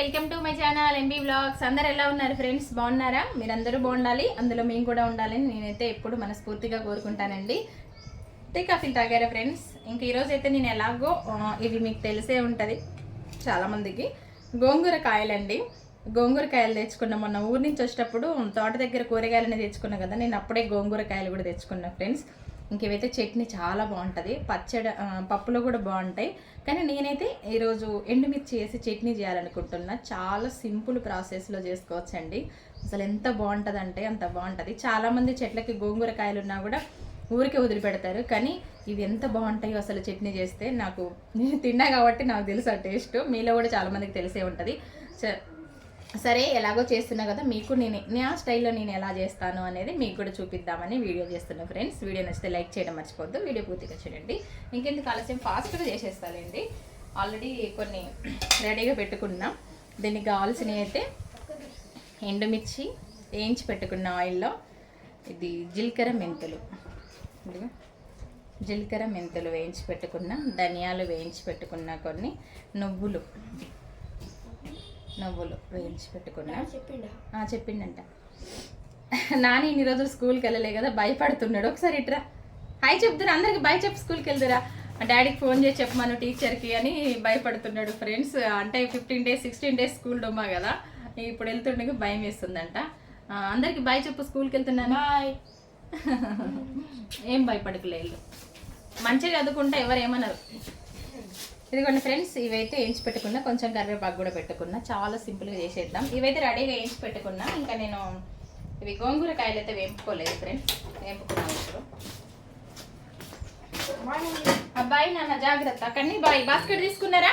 Welcome to my channel MB blogs అందరు ఎలా ఉన్నారు ఫ్రెండ్స్? బాగున్నారా? మీరందరూ బాగుండాలి? అందులో మేము కూడా ఉండాలని నేనైతే ఎప్పుడు మనస్ఫూర్తిగా కోరుకుంటానండి. టీ కాఫీలు తాగారా ఫ్రెండ్స్? ఇంక ఈరోజు అయితే నేను ఎలాగో ఇది మీకు తెలిసే ఉంటుంది చాలామందికి. గోంగూర కాయలండి. గోంగూర కాయలు తెచ్చుకున్నా మొన్న ఊరి నుంచి వచ్చేటప్పుడు తోట దగ్గర కూరగాయలని తెచ్చుకున్నా కదా నేను అప్పుడే గోంగూర కాయలు కూడా తెచ్చుకున్నా ఫ్రెండ్స్. ఇంకేవైతే చట్నీ చాలా బాగుంటుంది పచ్చడి పప్పులో కూడా బాగుంటాయి. కానీ నేనైతే ఈరోజు ఎండుమిర్చి వేసి చట్నీ చేయాలనుకుంటున్నా. చాలా సింపుల్ ప్రాసెస్లో చేసుకోవచ్చండి. అసలు ఎంత బాగుంటుంది అంటే అంత బాగుంటుంది. చాలామంది చెట్లకి గోంగూరకాయలు ఉన్నా కూడా ఊరికే వదిలిపెడతారు. కానీ ఇవి ఎంత బాగుంటాయో అసలు చట్నీ చేస్తే నాకు నేను తిన్నా కాబట్టి నాకు తెలుసు ఆ టేస్ట్. మీలో కూడా చాలామందికి తెలిసే ఉంటుంది. సరే ఎలాగో చేస్తున్నా కదా మీకు నేను నా స్టైల్లో నేను ఎలా చేస్తాను అనేది మీకు కూడా చూపిద్దామని వీడియో చేస్తున్నా ఫ్రెండ్స్. వీడియో నచ్చితే లైక్ చేయడం మర్చిపోద్దు వీడియో పూర్తిగా చూడండి. ఇంకెందుకు ఆలస్యం? ఫాస్ట్గా చేసేస్తానండి. ఆల్రెడీ కొన్ని రెడీగా పెట్టుకున్నాం. దీనికి కావాల్సినవి అయితే ఎండుమిర్చి వేయించి పెట్టుకున్న ఆయిల్లో ఇది జీలకర్ర మెంతులు. జీలకర్ర మెంతులు వేయించి పెట్టుకున్న. ధనియాలు వేయించి పెట్టుకున్న కొన్ని నువ్వులు. నువ్వులు వేయించి పెట్టుకున్నా. ఆ, చెప్పిండంట. నాని ఇన్ని రోజులు స్కూల్కి వెళ్ళలే కదా భయపడుతున్నాడు. ఒకసారి ఇట్రా. హాయ్ చెప్తురా అందరికి బాయ్ చెప్పు స్కూల్కి వెళ్తురా డాడీకి ఫోన్ చేసి చెప్పమను టీచర్కి అని భయపడుతున్నాడు ఫ్రెండ్స్. అంటే fifteen days sixteen days school డొమ్మా కదా. ఇప్పుడు వెళ్తుండగా భయం వేస్తుందంట. అందరికి బాయ్ చెప్పు స్కూల్కి వెళ్తున్నాను. ఏం భయపడకలేదు మంచిగా చదువుకుంటే ఎవరు ఏమన్నారు ఇదిగోండి ఫ్రెండ్స్ ఇవైతే వేయించి పెట్టుకున్నా కొంచెం కరివేపాకు కూడా పెట్టుకున్నా. చాలా సింపుల్గా చేసేద్దాం. ఇవైతే రెడీగా వేయించి పెట్టుకున్నా. ఇంకా నేను ఇవి గోంగూర కాయలు అయితే వేపుకోలేదు ఫ్రెండ్స్. వేపుకున్నాను ఇప్పుడు. అబ్బాయి నాన్న జాగ్రత్త. కన్నీ బాయ్ బాస్కెట్ తీసుకున్నారా?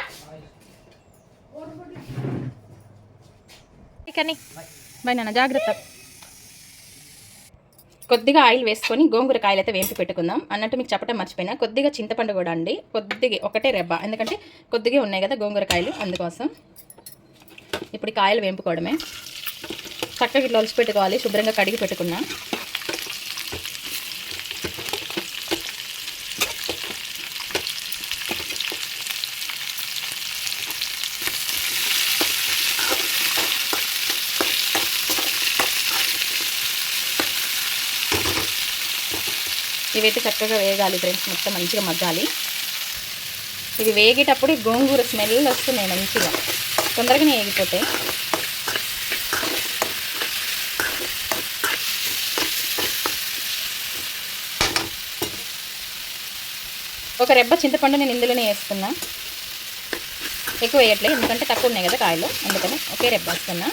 కన్నీ. బాయ్ నాన్న జాగ్రత్త. కొద్దిగా ఆయిల్ వేసుకొని గోంగూర కాయలు అయితే వేంపి పెట్టుకుందాం. అన్నట్టు మీకు చెప్పడం మర్చిపోయినా కొద్దిగా చింతపండు కూడా అండి. కొద్దిగా ఒకటే రెబ్బ. ఎందుకంటే కొద్దిగా ఉన్నాయి కదా గోంగూర కాయలు అందుకోసం. ఇప్పుడు కాయలు వేంపుకోవడమే. చక్కగా ఇట్లా పెట్టుకోవాలి శుభ్రంగా కడిగి పెట్టుకున్నా. ఇవైతే చక్కగా వేగాలి ఫ్రెండ్స్ మొత్తం మంచిగా మగ్గాలి. ఇది వేగేటప్పుడు గోంగూర స్మెల్ వస్తున్నాయి మంచిగా. తొందరగానే వేగిపోతాయి ఒక రెబ్బ చింతపండు నేను ఇందులోనే వేస్తున్నా. ఎక్కువ వేయట్లేదు ఎందుకంటే తక్కువ ఉన్నాయి కదా కాయలు అందుకని ఒకే రెబ్బ వేస్తున్నా.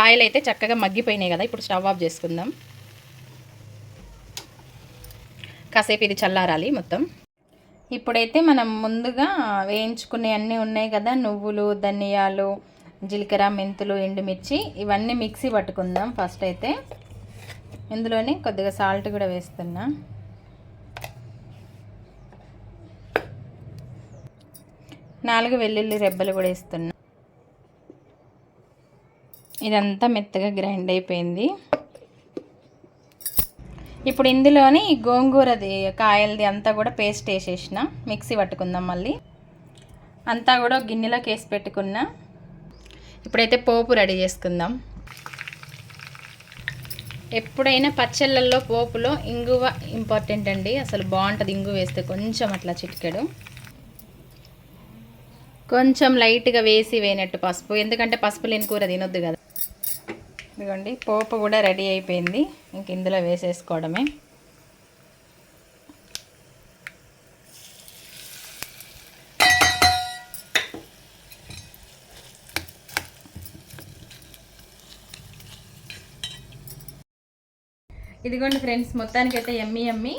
కాయలు అయితే చక్కగా మగ్గిపోయినాయి కదా ఇప్పుడు స్టవ్ ఆఫ్ చేసుకుందాం. కాసేపు ఇది చల్లారాలి మొత్తం. ఇప్పుడైతే మనం ముందుగా వేయించుకునే అన్నీ ఉన్నాయి కదా నువ్వులు ధనియాలు జీలకర్ర మెంతులు ఎండుమిర్చి ఇవన్నీ మిక్సీ పట్టుకుందాం ఫస్ట్ అయితే. ఇందులోనే కొద్దిగా సాల్ట్ కూడా వేస్తున్నా. నాలుగు వెల్లుల్లి రెబ్బలు కూడా వేస్తున్నా. ఇదంతా మెత్తగా గ్రైండ్ అయిపోయింది. ఇప్పుడు ఇందులోని గోంగూరది కాయలది అంతా కూడా పేస్ట్ వేసేసిన. మిక్సీ పట్టుకుందాం మళ్ళీ. అంతా కూడా గిన్నెలోకి వేసి పెట్టుకున్నా. ఇప్పుడైతే పోపు రెడీ చేసుకుందాం. ఎప్పుడైనా పచ్చళ్ళల్లో పోపులో ఇంగువ ఇంపార్టెంట్ అండి. అసలు బాగుంటుంది ఇంగు వేస్తే కొంచెం అట్లా చిటికెడు. కొంచెం లైట్గా వేసి వేయనట్టు పసుపు. ఎందుకంటే పసుపు లేని కూర తినొద్దు కదా. ఇదిగోండి పోపు కూడా రెడీ అయిపోయింది. ఇంక ఇందులో వేసేసుకోవడమే. ఇదిగోండి ఫ్రెండ్స్ మొత్తానికైతే ఎమ్మి ఎమ్మి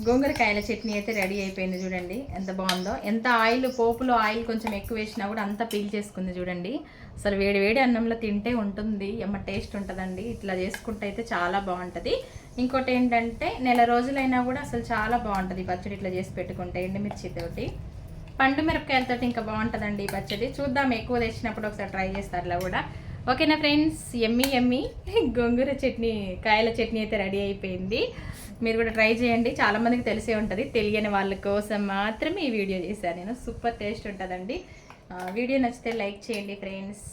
గోంగూరకాయల చట్నీ అయితే రెడీ అయిపోయింది చూడండి. ఎంత బాగుందో. ఎంత ఆయిల్ పోపులో ఆయిల్ కొంచెం ఎక్కువ వేసినా కూడా అంతా పీల్ చేసుకుంది చూడండి. అసలు వేడి వేడి అన్నంలో తింటే ఉంటుంది. ఎమ్మ టేస్ట్ ఉంటుందండి. ఇట్లా చేసుకుంటే అయితే చాలా బాగుంటుంది. ఇంకోటి ఏంటంటే నెల రోజులైనా కూడా అసలు చాలా బాగుంటుంది పచ్చడి ఇట్లా చేసి పెట్టుకుంటే. ఎండుమిర్చితోటి పండు మిరపకాయలతో ఇంకా బాగుంటుందండి ఈ పచ్చడి. చూద్దాం ఎక్కువ తెచ్చినప్పుడు ఒకసారి ట్రై చేస్తారు అలా కూడా. ఓకేనా ఫ్రెండ్స్? ఎమ్మి ఎమ్మి గోంగూర చట్నీ కాయల చట్నీ అయితే రెడీ అయిపోయింది. మీరు కూడా ట్రై చేయండి. చాలా మందికి తెలిసే ఉంటుంది. తెలియని వాళ్ళ కోసం మాత్రమే ఈ వీడియో చేశాను నేను. సూపర్ టేస్ట్ ఉంటుందండి. వీడియో నచ్చితే లైక్ చేయండి ఫ్రెండ్స్.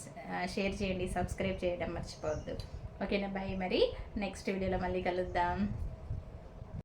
షేర్ చేయండి. సబ్స్క్రైబ్ చేయడం మర్చిపోవద్దు. ఓకేనా? బాయ్ మరి. నెక్స్ట్ వీడియోలో మళ్ళీ కలుద్దాం.